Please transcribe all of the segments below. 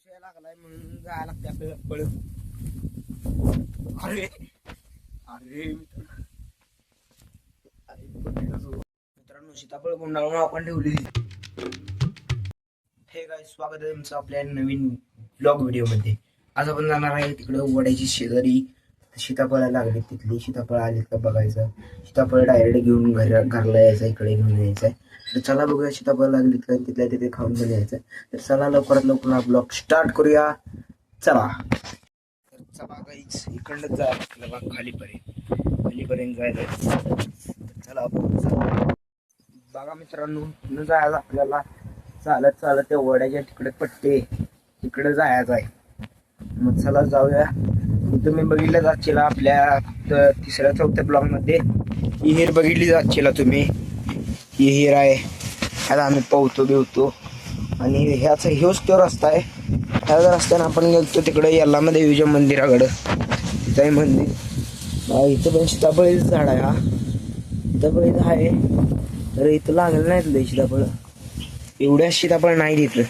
पाऊस यायला लागलाय म्हणून जायला लागते आपल्याला पळत अरे अरे मित्रांनो सीताफळ गुंडाळून आपण ठेवली. हे काय स्वागत आहे तुमचं आपल्या नवीन ब्लॉग व्हिडिओमध्ये. आज आपण जाणार आहे तिकडे वड्याची शेजारी. सीताफळं लागली तिथली सीताफळं आलीत का बघायचं. सीताफळ डायरेक्ट घेऊन घर घरला यायचं इकडे घेऊन यायचं. तर चला बघूया सीताफळ लागलीत का तिथल्या तिथे खाऊन पण यायचं. तर चला लवकरात लवकर हा ब्लॉग स्टार्ट करूया. चला. तर चला काहीच इकडनं जायला आपल्याला खालीपर्यंत. खालीपर्यंत जायचं चला आपण चला. बघा मित्रांनो न जायचं आपल्याला. चालत चालत त्या वड्याच्या तिकडे पट्टे. तिकडे जायचं आहे. मग चला जाऊया. तुम्ही बघितलं जाशील आपल्या तिसऱ्या चौथ्या ब्लॉकमध्ये ही हिर बघितली जाशील तुम्ही. ही हिर आहे. ह्याला आम्ही पोहतो बिवतो. आणि ह्याचा ह्योच तो रस्ता आहे. ह्याच रस्त्याने आपण गेलतो तिकडे यल्लामध्ये विजय मंदिराकडं. तिथं आहे मंदिर. इथं पण सीताफळीचं झाड आहे हा. सीताफळीचं आहे. तर इथं लागलं नाहीत लय सीताफळ एवढ्या सीताफळ नाही तिथं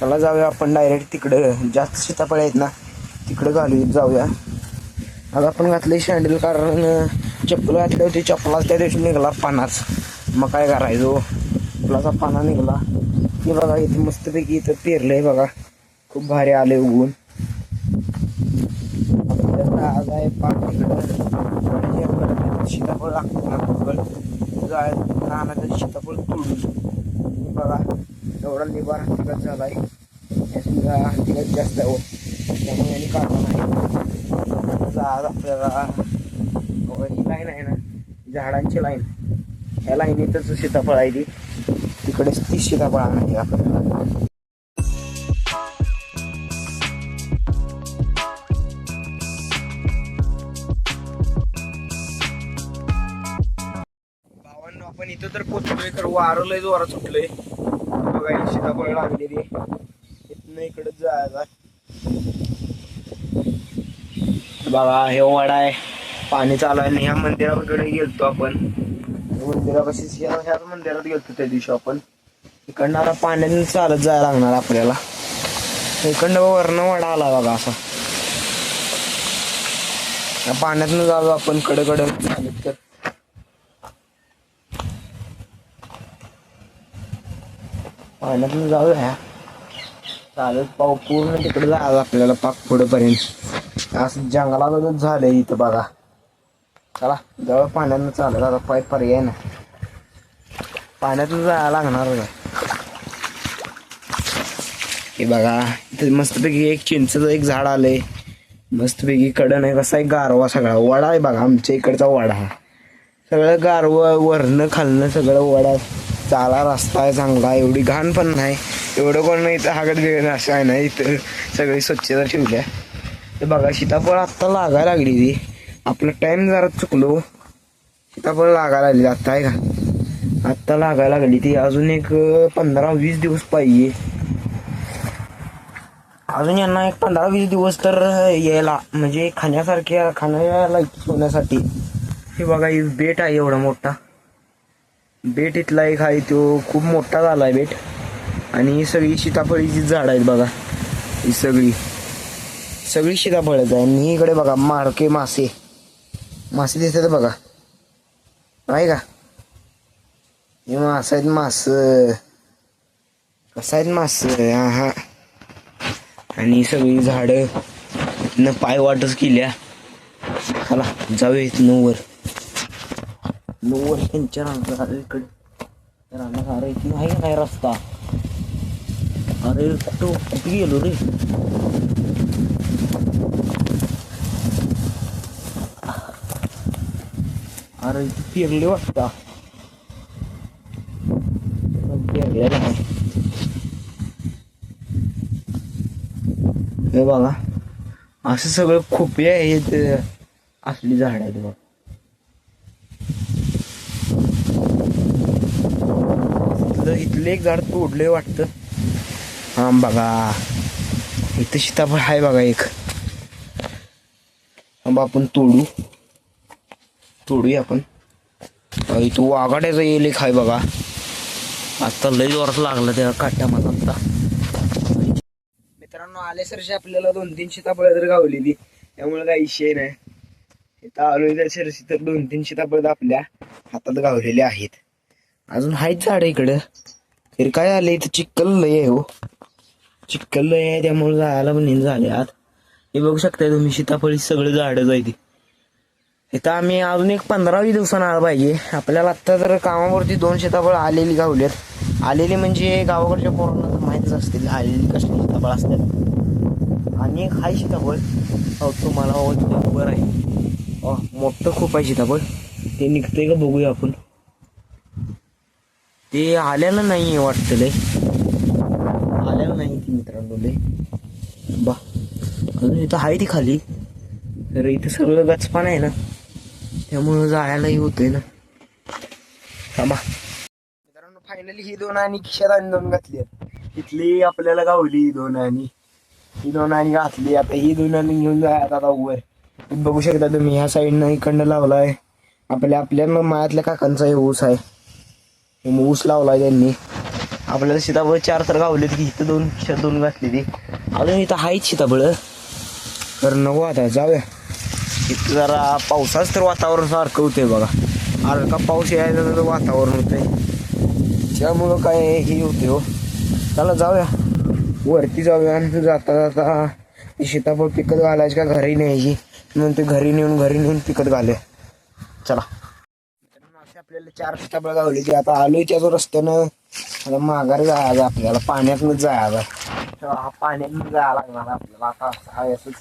चला जाऊया आपण डायरेक्ट तिकडं. जास्त सीताफळ आहेत ना. तिकडं घालू जाऊया. आज आपण घातले सँडल कारण चप्पल घातली होती. चप्पलाच त्या दिवशी निघाला पानाच. मग काय करायचो? चप्पलाचा पाना निघाला. हे बघा इथे मस्तपैकी इथं पेरलंय बघा. खूप भारी आले उगून आज आहे पान सीताफळ लागतो रानाचं सीताफळ तोडून. बघा एवढा निवारा तिकट झालाय. आहे जास्त हो. त्यामुळे यांनी काढला नाही. आज आपल्याला ही लाईन आहे ना झाडांची लाईन ह्या लाईनीतच सीताफळ आहे ती. तिकडेच ती सीताफळ आणायची आपल्याला. भावांनो आपण इथं तर पोचलोय तर वारं लय जोरात सुटलंय. बघा सीताफळ लागलेली इथनं इकडे जायला. बघा हे वडा आहे. पाणी चालू आहे ह्या मंदिराकडे गेलतो आपण. मंदिरापाशी ह्या- ह्याच मंदिरात गेलतो त्या दिवशी आपण. इकडनं आता पाण्याने चालत जायला लागणार आपल्याला. इकडनं वरण वडा आला बघा असा. या पाण्यातनं जाऊ आपण कडे चालत तर पाण्यातून जाऊया. चालत पाऊ पूर्ण तिकडे जायला आपल्याला पाक पुढेपर्यंत असं जंगलागतच झालंय इथं बघा. चला जवळ पाण्यानं चालत आता पाय पर्याय ना पाण्यातून जायला लागणार हे बघा इथं मस्तपैकी एक चिंचचं एक झाड आलंय. मस्तपैकी कडं आहे कसा आहे गारवा सगळा. वडा आहे बघा आमच्या इकडचा वडा. हा सगळं गारवं वरणं खालणं सगळं वडा. चाला रस्ता आहे चांगला एवढी घाण पण नाही. एवढं कोण नाही इथं हागत बिगत असं आहे ना इथं सगळी स्वच्छता ठेवल्या ते बघा सीताफळ आत्ता लागायला लागली ती. आपला टाइम जरा चुकलो. सीताफळ लागायला लागली आत्ता आहे का? आत्ता लागायला लागली ती. अजून एक पंधरा वीस दिवस पाहिजे. अजून यांना एक पंधरा वीस दिवस तर यायला म्हणजे खाण्यासारख्या खाण्याला सोन्यासाठी. हे बघा ही बेट आहे एवढा मोठा. बेट इथला एक आहे तो खूप मोठा झाला आहे बेट. आणि ही सगळी सीताफळीची झाड आहेत बघा. ही सगळी. सगळी सीताफळच आहे. आणि इकडे बघा मारके मासे. मासे दिसतात बघा. आहे का? हे मास आहेत मास. कसं आहेत मास? हा हा आणि सगळी झाडं. न पाय वाटच केल्या. चला जाऊया नऊवर. वर त्यांच्या रांगा इकडे. रांगा अरे इथून आहे का नाही रस्ता? अरे कुठं? कुठे गेलो रे? अरे इथे पेरले वाटता पेरलेलं हे बघा. असं सगळं खोपे आहेत असली झाड आहेत बघा. इथलं एक झाड तोडलंय वाटतं. हा बघा. इथं सीताफळ आहे बघा एक. आपण तोडू. तोडूया आपण. अ, इथं येईल एक आहे बघा. आता लई जोरात लागला त्या काट्या मला आता. मित्रांनो आले सरशी आपल्याला दोन तीन सीताफळ तर गावलेली. त्यामुळे काही विषय नाही. इथं आलो त्या सरशी तर दोन तीन सीताफळ आपल्या हातात गावलेले आहेत. अजून आहेत झाड इकडं. तरी काय आलं इथं चिक्कल लय आहे हो. चिक्कल लय आहे त्यामुळे जायला पण झाले आत हे बघू शकताय तुम्ही सीताफळी सगळे झाडं जायती इथं आम्ही अजून एक पंधरावी दिवसानं आलं पाहिजे. आपल्याला आत्ता जर कामावरती दोन सीताफळ आलेली गावलेत. आलेली म्हणजे गावाकडच्या पोरांना तर माहितीच असतील आलेली कसली सीताफळ असतात. आणि एक हाय सीताफळ हो तुम्हाला बरं आहे. अ, मोठं खूप आहे सीताफळ ते निघतंय का बघूया आपण. ते आल्यानं नाही आहे वाटतं लय. आल्यानं नाही ती मित्रांनो लय. बा अजून इथं आहे ती खाली. तर इथं सगळं गचपान आहे ना. त्यामुळं जायलाही होतंय ना. थांबा. मित्रांनो फायनली ही दोन आणि खिशात आणि दोन घातली इथली आपल्याला गावली ही दोन आणि ही दोन आणि घातली. आता ही दोन आणि घेऊन जायत आता वर बघू शकता तुम्ही ह्या साईडनं इकडनं लावलाय. आपल्या आपल्या मायातल्या काकांचा हे ऊस आहे. हे ऊस लावलाय त्यांनी. आपल्याला सीताफळ चार तर गावलेत की इथं दोन खिशात दोन घातली ती. अजून इथं आहेच सीताफळ. तर नको आता जाऊया. इथं जरा पावसाच तर वातावरण सारखं होतंय बघा. अरे का पाऊस यायला तर वातावरण होतंय. त्यामुळं काय हे होते हो. चला जाऊया. वरती जाऊया आणि जाता जाता ती सीताफळ पिकत घालायची का घरी न्यायची? म्हणून ते घरी नेऊन घरी नेऊन पिकत घालूया. चला. असे आपल्याला चार सीताफळ गावली की आता आलोय त्याचं रस्त्यानं. आता माघार जायचं आपल्याला. पाण्यातनंच जायचं. तेव्हा हा पाण्यातनं जायला लागणार आपल्याला. आता असंच.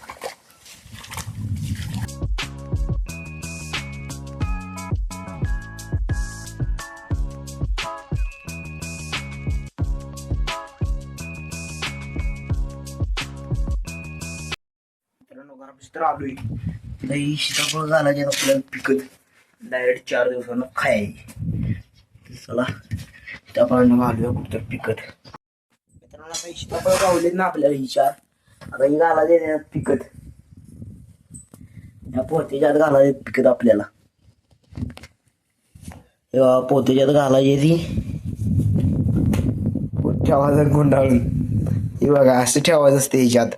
तर आलोय. लई सीताफळ घालायचे आपल्याला पिकत डायरेक्ट चार दिवसानं खाय तर चला सीताफळानं घालूया कुठं पिकत. मित्रांनो आता सीताफळ गावलेत ना आपल्याला ही चार. आता ही घालायचे त्याच्यात पिकत. या पोतेच्यात घालायचे पिकत आपल्याला. हे बघा, पोतेच्यात घालायची ती. ठेवायचं गुंडाळून. हे बघा असं ठेवायचं असते ह्याच्यात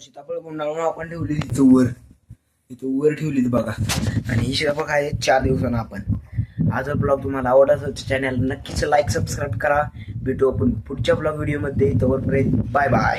सीताफळ गुंडाळून आपण ठेवली तिथं वर. इथं वर ठेवली बघा. आणि ही सीताफळ खायचे चार दिवसानं आपण. आज ब्लॉग तुम्हाला आवडला असेल चॅनल नक्कीच लाईक सबस्क्राईब करा. भेटू आपण पुढच्या ब्लॉग व्हिडिओमध्ये तोवरपर्यंत बाय बाय.